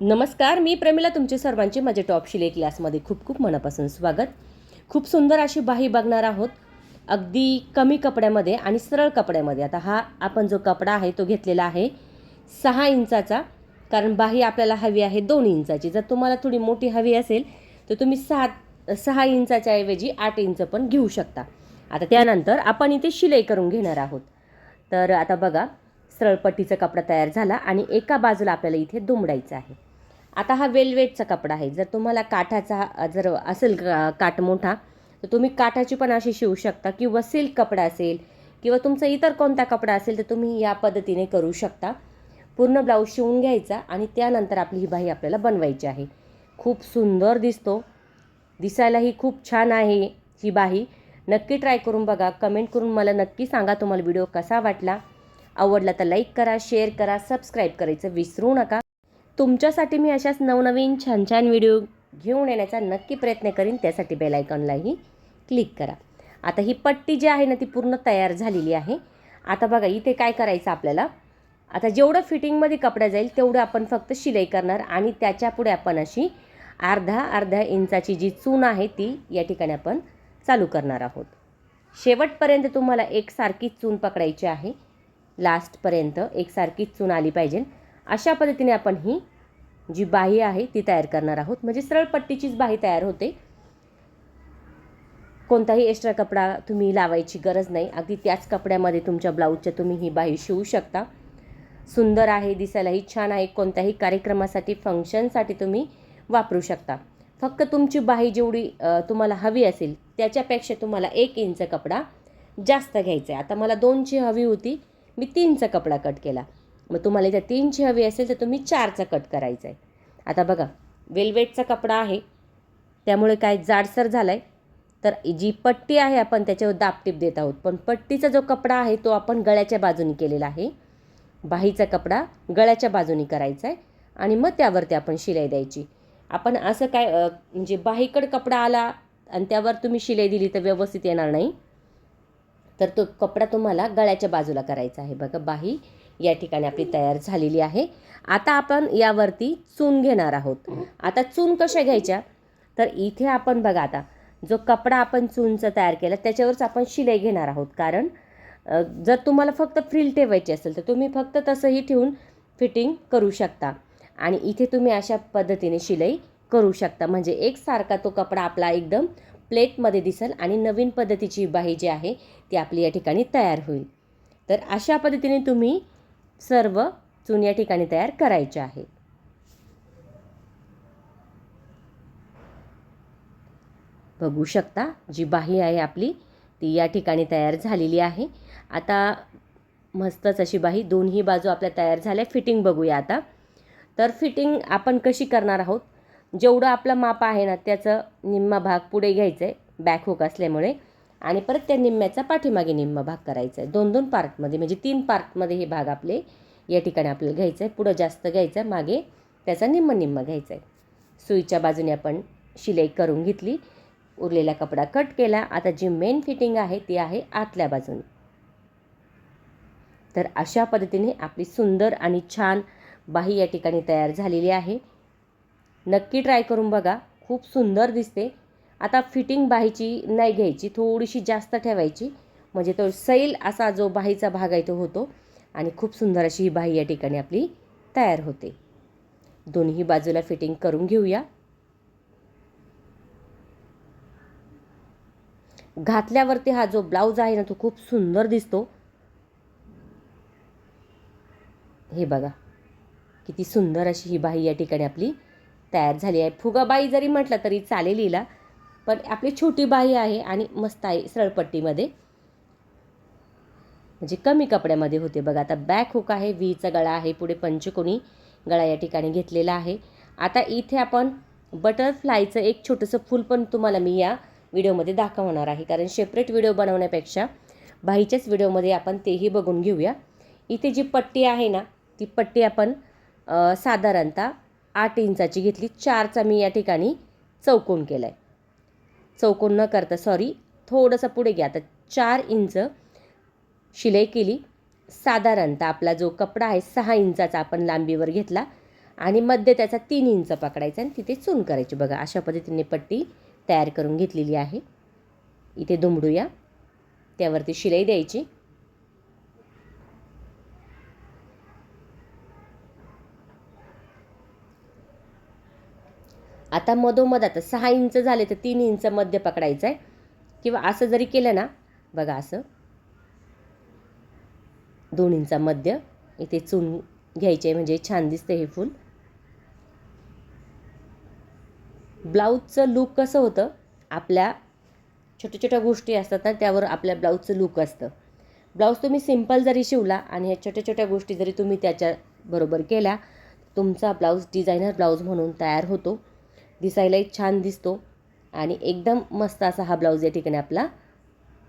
नमस्कार मी प्रमिला तुमचे सर्वांचे माझ्या टॉप शिले क्लासमध्ये खूप खूप मनापासून स्वागत. खूप सुंदर अशी बाही बघणार आहोत. अगदी कमी कपड्यामध्ये आणि सरळ कपड्यामध्ये. आता हा आपण जो कपडा आहे तो घेतलेला आहे सहा इंचाचा कारण बाही आपल्याला हवी आहे दोन इंचाची. जर तुम्हाला थोडी मोठी हवी असेल तर तुम्ही सहा सहा इंचाच्या ऐवजी आठ इंच पण घेऊ शकता. आता त्यानंतर आपण इथे शिलाई करून घेणार आहोत. तर आता बघा सरळपट्टीचा कपडा तयार झाला आणि एका बाजूला आपल्याला इथे दुमडायचं आहे. आता हा वेलवेटचा कपडा आहे. जर तुम्हाला काठाचा जर असेल का- काठ मोठा तर तुम्ही काठाची पण अशी शिवू शकता किंवा सिल्क कपडा असेल किंवा तुमचा इतर कोणता कपडा असेल तर तुम्ही या पद्धतीने करू शकता. पूर्ण ब्लाऊज शिवून घ्यायचा आणि त्यानंतर आपली ही बाही आपल्याला बनवायची आहे. खूप सुंदर दिसतो. दिसायलाही खूप छान आहे ही बाही. नक्की ट्राय करून बघा. कमेंट करून मला नक्की सांगा तुम्हाला व्हिडिओ कसा वाटला. आवडला तर लाईक करा शेअर करा सबस्क्राईब करायचं विसरू नका. तुमच्यासाठी मी अशाच नवनवीन छान छान व्हिडिओ घेऊन येण्याचा नक्की प्रयत्न करीन. त्यासाठी बेलायकॉनलाही क्लिक करा. आता ही पट्टी जी आहे ना ती पूर्ण तयार झालेली आहे. आता बघा इथे काय करायचं आपल्याला? आता जेवढं फिटिंगमध्ये कपडा जाईल तेवढं आपण फक्त शिलाई करणार आणि त्याच्यापुढे आपण अशी अर्धा अर्ध्या इंचाची जी चून आहे ती या ठिकाणी आपण चालू करणार आहोत. शेवटपर्यंत तुम्हाला एकसारखीच चून पकडायची आहे. लास्टपर्यंत एकसारखीच चून आली पाहिजे. अशा पद्धतीने आपण ही जी बाही आहे ती तयार करणार आहोत. म्हणजे सरळ पट्टीचीच बाही तयार होते. कोणताही एक्स्ट्रा कपडा तुम्ही लावायची गरज नाही. अगदी त्याच कपड्यामध्ये तुमच्या ब्लाऊजच्या तुम्ही ही बाही शिवू शकता. सुंदर आहे दिसायलाही छान आहे. कोणत्याही कार्यक्रमासाठी फंक्शनसाठी तुम्ही वापरू शकता. फक्त तुमची बाही जेवढी तुम्हाला हवी असेल त्याच्यापेक्षा तुम्हाला एक इंच कपडा जास्त घ्यायचा आहे. आता मला दोनची हवी होती. मी तीनचा कपडा कट केला. मग तुम्हाला इथं तीनची हवी असेल तर तुम्ही चारचा कट करायचा आहे. आता बघा वेलवेटचा कपडा आहे त्यामुळे काय जाडसर झाला आहे तर जी पट्टी आहे आपण त्याच्यावर दापटीप देत आहोत. पण पट्टीचा जो कपडा आहे तो आपण गळ्याच्या बाजूनी केलेला आहे. बाहीचा कपडा गळ्याच्या बाजूनी करायचा आहे आणि मग त्यावरती आपण शिलाई द्यायची. आपण असं काय म्हणजे बाहीकड कपडा आला आणि त्यावर तुम्ही शिलाई दिली तर व्यवस्थित येणार नाही. तर तो कपडा तुम्हाला गळ्याच्या बाजूला करायचा आहे. बघा बाही या ठिकाणी आपली तयार झालेली आहे. आता आपण यावरती चून घेणार आहोत. आता चून कशा घ्यायच्या? तर इथे आपण बघा आता जो कपडा आपण चूनचा तयार केला त्याच्यावरच आपण शिलाई घेणार आहोत. कारण जर तुम्हाला फक्त फ्रिल ठेवायची असेल तर तुम्ही फक्त तसंही ठेवून फिटिंग करू शकता. आणि इथे तुम्ही अशा पद्धतीने शिलाई करू शकता. म्हणजे एकसारखा तो कपडा आपला एकदम प्लेटमध्ये दिसेल आणि नवीन पद्धतीची बाही जी आहे ती आपली या ठिकाणी तयार होईल. तर अशा पद्धतीने तुम्ही सर्व चून या ठिकाणी तयार करायचे आहे. बघू शकता जी बाही आहे आपली ती या ठिकाणी तयार झालेली आहे. आता मस्तच अशी बाही दोन्ही बाजू आपल्या तयार झाल्या. फिटिंग बघूया आता. तर फिटिंग आपण कशी करणार आहोत? जेवढं आपलं माप आहे ना त्याचं निम्मा भाग पुढे घ्यायचं आहे बॅकहूक असल्यामुळे. आणि परत त्या निम्म्याचा पाठीमागे निम्मा भाग करायचा आहे. दोन दोन पार्टमध्ये म्हणजे तीन पार्टमध्ये हे भाग आपले या ठिकाणी आपल्याला घ्यायचं आहे. पुढं जास्त घ्यायचं आहे मागे त्याचा निम्म निम्म घ्यायचा आहे. सुईच्या बाजूने आपण शिलाई करून घेतली उरलेला कपडा कट केला. आता जी मेन फिटिंग आहे ती आहे आतल्या बाजूने. तर अशा पद्धतीने आपली सुंदर आणि छान बाही या ठिकाणी तयार झालेली आहे. नक्की ट्राय करून बघा. खूप सुंदर दिसते. आता फिटिंग बाहीची नाही घ्यायची थोडीशी जास्त ठेवायची. म्हणजे तो सैल असा जो बाहीचा भाग आहे तो होतो. आणि खूप सुंदर अशी ही बाही या ठिकाणी आपली तयार होते. दोन्ही बाजूला फिटिंग करून घेऊया. घातल्यावरती हा जो ब्लाऊज आहे ना तो खूप सुंदर दिसतो. हे बघा किती सुंदर अशी ही बाही या ठिकाणी आपली तयार झाली आहे. फुगाबाई जरी म्हटलं तरी चालेल हिला. पण आपली छोटी बाही आहे आणि मस्त आहे सरळपट्टीमध्ये. म्हणजे कमी कपड्यामध्ये होते बघा. आता बॅक हुक आहे व्हीचा गळा आहे पुढे पंचकोनी गळा या ठिकाणी घेतलेला आहे. आता इथे आपण बटरफ्लायचं एक छोटंसं फूल पण तुम्हाला मी या व्हिडिओमध्ये दाखवणार आहे. कारण सेपरेट व्हिडिओ बनवण्यापेक्षा बाईच्याच व्हिडिओमध्ये आपण तेही बघून घेऊया. इथे जी पट्टी आहे ना ती पट्टी आपण साधारणतः आठ इंचाची घेतली. चारचा मी या ठिकाणी चौकोन केला आहे चौकोन न करता सॉरी थोडंसं पुढे घ्या. आता चार इंच शिलाई केली. साधारणतः आपला जो कपडा आहे सहा इंचाचा आपण लांबीवर घेतला आणि मध्य त्याचा तीन इंच पकडायचा आणि तिथे चून करायची. बघा अशा पद्धतीने पट्टी तयार करून घेतलेली आहे. इथे दुमडूया. त्यावरती शिलाई द्यायची. आता मधोमध आता सहा इंच झाले तर तीन इंच मध्य पकडायचं आहे किंवा असं जरी केलं ना बघा असं. दोन इंचा मध्य. इथे चून घ्यायचे आहे म्हणजे छान दिसतं हे फूल. ब्लाऊजचं लूक कसं होतं? आपल्या छोट्या छोट्या गोष्टी असतात ना त्यावर आपल्या ब्लाऊजचं लूक असतं. ब्लाऊज तुम्ही सिंपल जरी शिवला आणि ह्या छोट्या छोट्या गोष्टी जरी तुम्ही त्याच्याबरोबर केल्या तुमचा ब्लाऊज डिझायनर ब्लाऊज म्हणून तयार होतो. दिसायलाही छान दिसतो. आणि एकदम मस्त असा हा ब्लाऊज या ठिकाणी आपला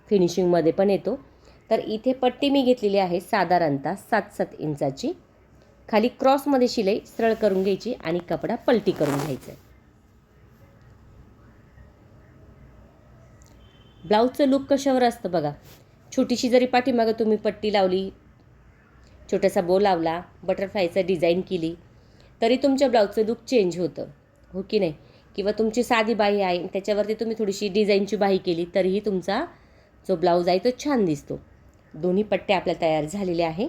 फिनिशिंगमध्ये पण येतो. तर इथे पट्टी मी घेतलेली आहे साधारणतः सात सात इंचाची. खाली क्रॉसमध्ये शिलाई सरळ करून घ्यायची आणि कपडा पलटी करून घ्यायचा. ब्लाऊजचं लुक कशावर असतं बघा. छोटीशी जरी पाठीमागं तुम्ही पट्टी लावली छोटासा बो लावला बटरफ्लायचं डिझाईन केली तरी तुमच्या ब्लाऊजचं लुक चेंज होतं. हो की नाही? किंवा तुमची साधी बाही आहे त्याच्यावरती तुम्ही थोडीशी डिझाईनची बाही केली तरीही तुमचा जो ब्लाऊज आहे तो छान दिसतो. दोन्ही पट्टे आपल्या तयार झालेले आहे.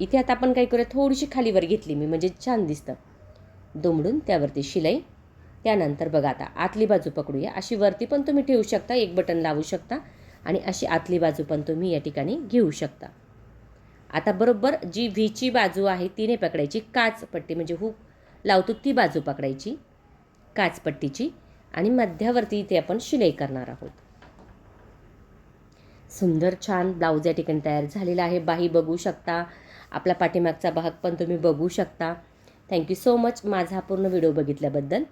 इथे आता आपण काय करूया थोडीशी खालीवर घेतली मी म्हणजे छान दिसतं. दुमडून त्यावरती शिलाई. त्यानंतर बघा आता आतली बाजू पकडूया. अशी वरती पण तुम्ही ठेवू शकता एक बटन लावू शकता. आणि अशी आतली बाजू पण तुम्ही या ठिकाणी घेऊ शकता. आता बरोबर जी व्हीची बाजू आहे तिने पकडायची काच पट्टी म्हणजे हुक लावतो ती बाजू पकडायची काचपट्टीची आणि मध्यावरती इथे आपण शिलाई करणार आहोत. सुंदर छान ब्लाऊज या ठिकाणी तयार झालेला आहे. बाही बघू शकता आपला पाठीमागचा भाग पण तुम्ही बघू शकता. थँक्यू सो मच माझा पूर्ण व्हिडिओ बघितल्याबद्दल.